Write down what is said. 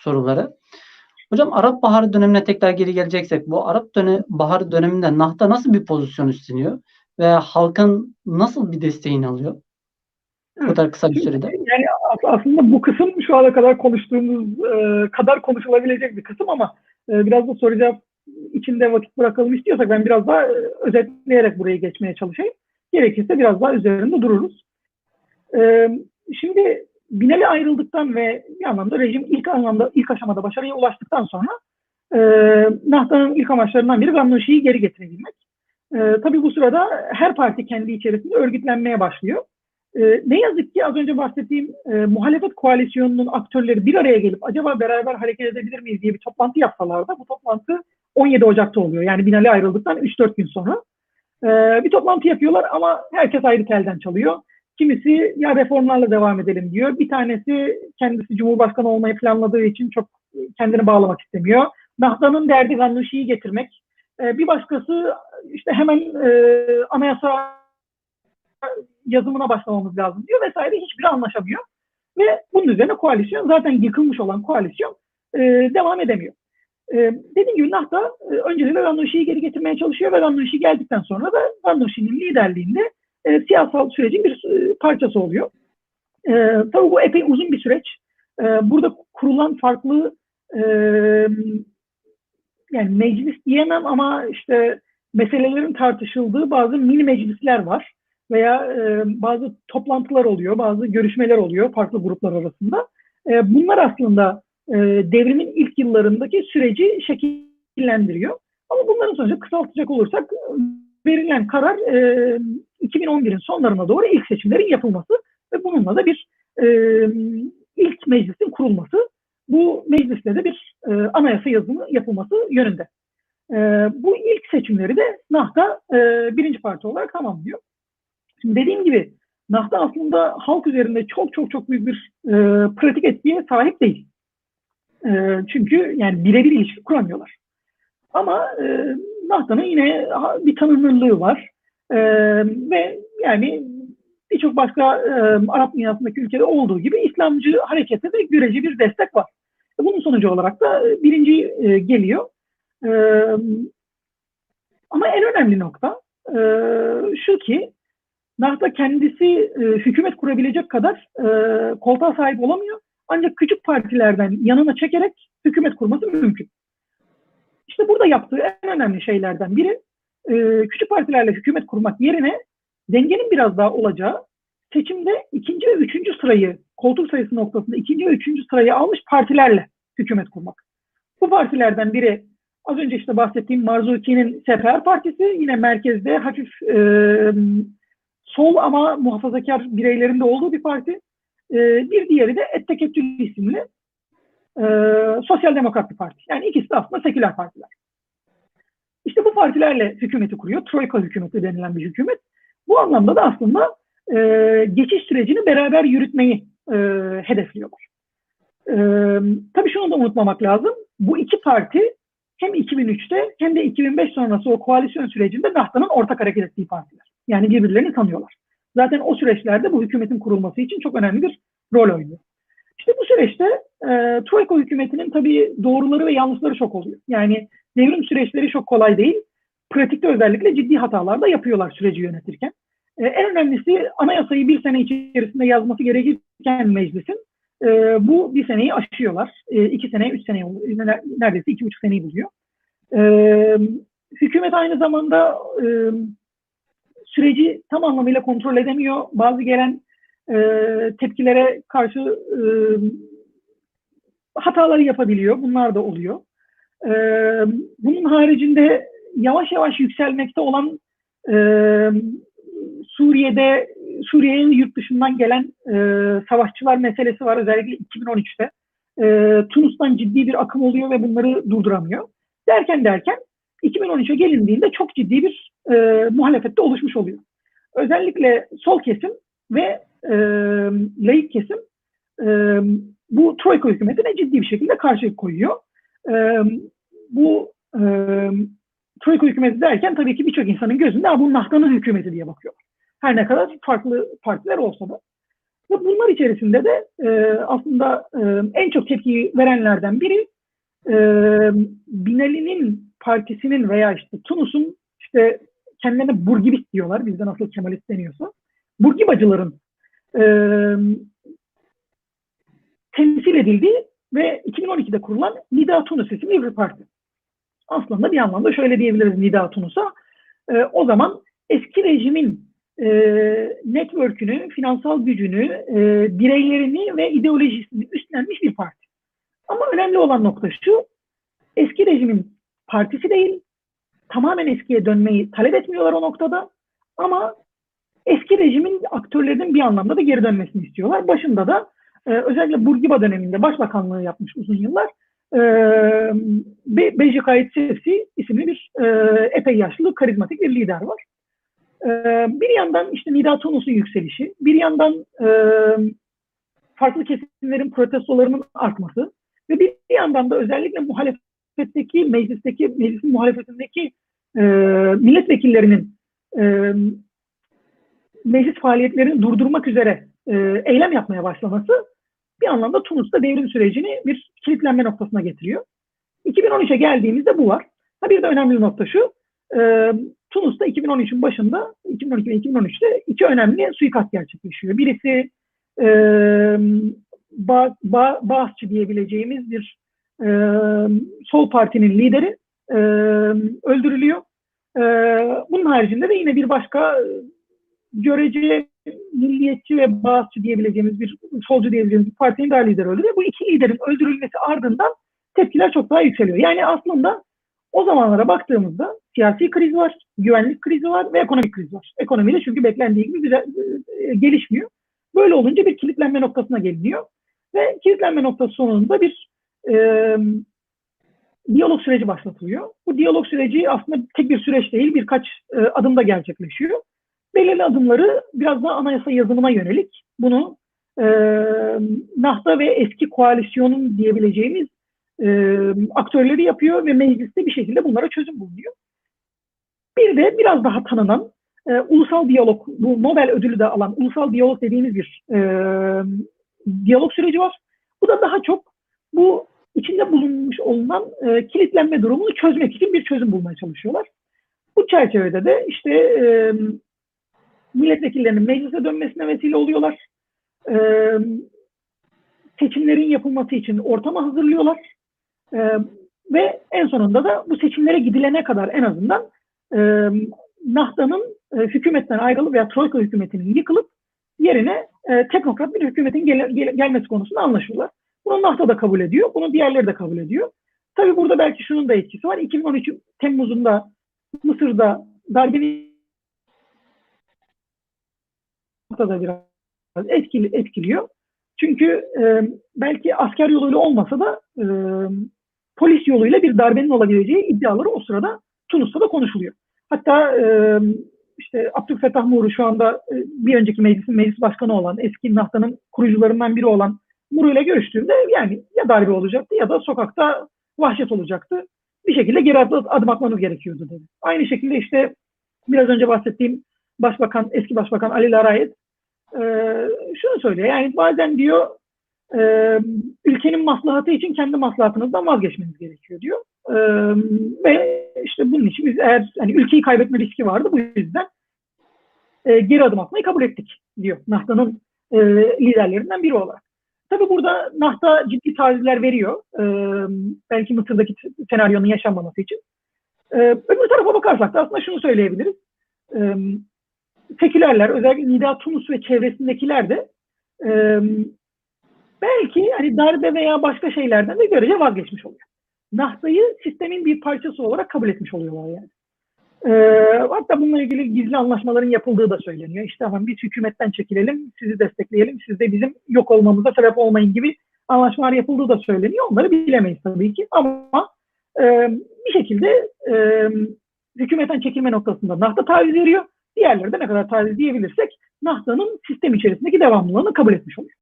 soruları. Hocam Arap Baharı dönemine tekrar geri geleceksek bu Arap dönem, Baharı döneminde Nahta nasıl bir pozisyon üstleniyor ve halkın nasıl bir desteğini alıyor? Bu kadar kısa bir sürede. Yani aslında bu kısım şu ana kadar konuştuğumuz e, kadar konuşulabilecek bir kısım ama e, biraz da soru cevap içinde vakit bırakalım istiyorsak ben biraz daha e, özetleyerek buraya geçmeye çalışayım. Gerekirse biraz daha üzerinde dururuz. E, şimdi Binali ayrıldıktan ve bir anlamda rejim ilk anlamda ilk aşamada başarıya ulaştıktan sonra e, Nahda'nın ilk amaçlarından biri Gamnuşi'yi geri getirebilmek. E, tabii bu sırada her parti kendi içerisinde örgütlenmeye başlıyor. E, ne yazık ki az önce bahsettiğim e, muhalefet koalisyonunun aktörleri bir araya gelip acaba beraber hareket edebilir miyiz diye bir toplantı yapsalar da bu toplantı 17 Ocak'ta oluyor. Yani Binali ayrıldıktan 3-4 gün sonra. E, bir toplantı yapıyorlar ama herkes ayrı telden çalıyor. Kimisi ya reformlarla devam edelim diyor. Bir tanesi kendisi Cumhurbaşkanı olmayı planladığı için çok kendini bağlamak istemiyor. Nahda'nın derdi Gannuşi'yi getirmek. E, bir başkası işte hemen e, anayasa yazımına başlamamız lazım diyor vesaire. Hiçbiri anlaşamıyor. Ve bunun üzerine koalisyon zaten yıkılmış olan koalisyon e, devam edemiyor. E, dediğim gibi Nahda e, öncelikle Gannuşi'yi geri getirmeye çalışıyor ve Gannuşi geldikten sonra da Gannuşi'nin liderliğinde e, siyasal sürecin bir e, parçası oluyor. E, tabii bu epey uzun bir süreç. E, burada kurulan farklı e, yani meclis diyemem ama işte meselelerin tartışıldığı bazı mini meclisler var veya e, bazı toplantılar oluyor, bazı görüşmeler oluyor farklı gruplar arasında. E, bunlar aslında e, devrimin ilk yıllarındaki süreci şekillendiriyor. Ama bunların sonucu kısaltacak olursak verilen karar e, 2011'in sonlarına doğru ilk seçimlerin yapılması ve bununla da bir e, ilk meclisin kurulması. Bu mecliste de bir e, anayasa yazımı yapılması yönünde. E, bu ilk seçimleri de Nahda e, birinci parti olarak tamamlıyor. Şimdi dediğim gibi Nahda aslında halk üzerinde çok çok çok büyük bir e, pratik etkiye sahip değil. E, çünkü yani birebir ilişki kuramıyorlar. Ama e, Nahda'nın yine bir tanınırlığı var. E, ve yani birçok başka e, Arap dünyasındaki ülkede olduğu gibi İslamcı harekete de görece bir destek var. E, bunun sonucu olarak da birinci e, geliyor. E, ama en önemli nokta e, şu ki Nahda kendisi e, hükümet kurabilecek kadar e, koltuğa sahip olamıyor. Ancak küçük partilerden yanına çekerek hükümet kurması mümkün. İşte burada yaptığı en önemli şeylerden biri e, küçük partilerle hükümet kurmak yerine dengenin biraz daha olacağı seçimde ikinci ve üçüncü sırayı koltuk sayısı noktasında ikinci ve üçüncü sırayı almış partilerle hükümet kurmak. Bu partilerden biri az önce işte bahsettiğim Marzuki'nin Sefer Partisi yine merkezde hafif e, sol ama muhafazakar bireylerinde olduğu bir parti. E, bir diğeri de Ettekettül isimli e, Sosyal Demokrat bir parti. Yani ikisi de aslında seküler partiler. İşte bu partilerle hükümeti kuruyor. Troika hükümeti denilen bir hükümet. Bu anlamda da aslında e, geçiş sürecini beraber yürütmeyi e, hedefliyorlar. E, tabii şunu da unutmamak lazım. Bu iki parti hem 2003'te hem de 2005 sonrası o koalisyon sürecinde Nahda'nın ortak hareket ettiği partiler. Yani birbirlerini tanıyorlar. Zaten o süreçlerde bu hükümetin kurulması için çok önemli bir rol oynuyor. İşte bu süreçte e, Troika hükümetinin tabii doğruları ve yanlışları çok oluyor. Yani devrim süreçleri çok kolay değil. Pratikte özellikle ciddi hatalar da yapıyorlar süreci yönetirken. E, en önemlisi anayasayı bir sene içerisinde yazması gerekirken meclisin e, bu bir seneyi aşıyorlar. E, iki sene, üç sene, neredeyse iki buçuk seneyi buluyor. E, hükümet aynı zamanda e, süreci tam anlamıyla kontrol edemiyor. Bazı gelen e, tepkilere karşı e, hataları yapabiliyor. Bunlar da oluyor. E, bunun haricinde yavaş yavaş yükselmekte olan e, Suriye'de Suriye'ye yurt dışından gelen e, savaşçılar meselesi var özellikle 2013'te. E, Tunus'tan ciddi bir akım oluyor ve bunları durduramıyor. Derken derken 2013'e gelindiğinde çok ciddi bir e, muhalefette oluşmuş oluyor. Özellikle sol kesim ve e, laik kesim e, bu Troika hükümetine ciddi bir şekilde karşı koyuyor. E, bu e, Troika hükümeti derken tabii ki birçok insanın gözünde bu Nahda'nın hükümeti diye bakıyor. Her ne kadar farklı partiler olsa da. Ve bunlar içerisinde de e, aslında e, en çok tepki verenlerden biri e, Binali'nin partisinin veya işte Tunus'un işte kendilerine Burgibist diyorlar. Bizde nasıl Kemalist deniyorsa. Burgibacıların e, temsil edildiği ve 2012'de kurulan Nida Tunus isimli bir parti. Aslında bir anlamda şöyle diyebiliriz Nida Tunus'a. E, o zaman eski rejimin e, network'ünü, finansal gücünü, e, bireylerini ve ideolojisini üstlenmiş bir parti. Ama önemli olan nokta şu, eski rejimin partisi değil, tamamen eskiye dönmeyi talep etmiyorlar o noktada ama eski rejimin aktörlerinin bir anlamda da geri dönmesini istiyorlar. Başında da e, özellikle Burgiba döneminde başbakanlığı yapmış uzun yıllar e, Be Bejikayet Sefsi isimli bir e, epey yaşlı, karizmatik bir lider var. E, bir yandan işte Nida Tunus'un yükselişi, bir yandan e, farklı kesimlerin protestolarının artması ve bir yandan da özellikle muhalefetteki, meclisteki, meclisin muhalefetindeki e, milletvekillerinin e, meclis faaliyetlerini durdurmak üzere e, eylem yapmaya başlaması bir anlamda Tunus'ta devrim sürecini bir kilitlenme noktasına getiriyor. 2013'e geldiğimizde bu var. Ha bir de önemli nokta şu, e, Tunus'ta 2013'ün başında, 2012 ve 2013'te iki önemli suikast gerçekleşiyor. Birisi e, ba, ba, Bağızçı diyebileceğimiz bir e, sol partinin lideri e, öldürülüyor. E, bunun haricinde de yine bir başka görece milliyetçi ve bağızçı diyebileceğimiz bir solcu diyebileceğimiz bir partinin daha lideri öldürüyor. Bu iki liderin öldürülmesi ardından tepkiler çok daha yükseliyor. Yani aslında o zamanlara baktığımızda siyasi kriz var, güvenlik krizi var ve ekonomik kriz var. Ekonomide çünkü beklendiği gibi güzel, e, gelişmiyor. Böyle olunca bir kilitlenme noktasına geliniyor. Ve kilitlenme noktası sonunda bir e, diyalog süreci başlatılıyor. Bu diyalog süreci aslında tek bir süreç değil, birkaç e, adımda gerçekleşiyor. Belirli adımları biraz daha anayasa yazımına yönelik. Bunu e, NAHTA ve eski koalisyonun diyebileceğimiz e, aktörleri yapıyor ve mecliste bir şekilde bunlara çözüm bulunuyor. Bir de biraz daha tanınan e, ulusal diyalog, bu Nobel ödülü de alan ulusal diyalog dediğimiz bir e, diyalog süreci var. Bu da daha çok bu içinde bulunmuş olunan e, kilitlenme durumunu çözmek için bir çözüm bulmaya çalışıyorlar. Bu çerçevede de işte e, milletvekillerinin meclise dönmesine vesile oluyorlar. E, seçimlerin yapılması için ortamı hazırlıyorlar. E, ve en sonunda da bu seçimlere gidilene kadar en azından e, Nahda'nın e, hükümetten ayrılıp veya Troika hükümetinin yıkılıp yerine e, teknokrat bir hükümetin gel, gel, gelmesi konusunda anlaşıyorlar. Bunu Nahda da kabul ediyor, bunu diğerleri de kabul ediyor. Tabii burada belki şunun da etkisi var. 2013 Temmuz'unda Mısır'da darbenin da biraz etkili, etkiliyor. Çünkü e, belki asker yoluyla olmasa da e, polis yoluyla bir darbenin olabileceği iddiaları o sırada Tunus'ta da konuşuluyor. Hatta e, işte Abdülfettah Muru şu anda e, bir önceki meclisin meclis başkanı olan, eski Nahda'nın kurucularından biri olan Muru ile görüştüğümde yani ya darbe olacaktı ya da sokakta vahşet olacaktı. Bir şekilde geri adım atmanız gerekiyordu dedi. Aynı şekilde işte biraz önce bahsettiğim başbakan, eski başbakan Ali Larayet e, şunu söylüyor. Yani bazen diyor e, ülkenin maslahatı için kendi maslahatınızdan vazgeçmeniz gerekiyor diyor. E, ve işte bunun için biz eğer hani ülkeyi kaybetme riski vardı bu yüzden e, geri adım atmayı kabul ettik diyor Nahda'nın e, liderlerinden biri olarak. Tabi burada Nahda ciddi tavizler veriyor. E, belki Mısır'daki senaryonun yaşanmaması için. E, öbür tarafa bakarsak da aslında şunu söyleyebiliriz. E, sekülerler, özellikle Nida Tunus ve çevresindekiler de e, belki hani darbe veya başka şeylerden de görece vazgeçmiş oluyor. Nahda'yı sistemin bir parçası olarak kabul etmiş oluyorlar yani. Ee, hatta bununla ilgili gizli anlaşmaların yapıldığı da söyleniyor. İşte tamam biz hükümetten çekilelim, sizi destekleyelim, siz de bizim yok olmamıza sebep olmayın gibi anlaşmalar yapıldığı da söyleniyor. Onları bilemeyiz tabii ki ama e, bir şekilde e, hükümetten çekilme noktasında Nahda taviz veriyor. Diğerleri de ne kadar taviz diyebilirsek Nahda'nın sistem içerisindeki devamlılığını kabul etmiş oluyor.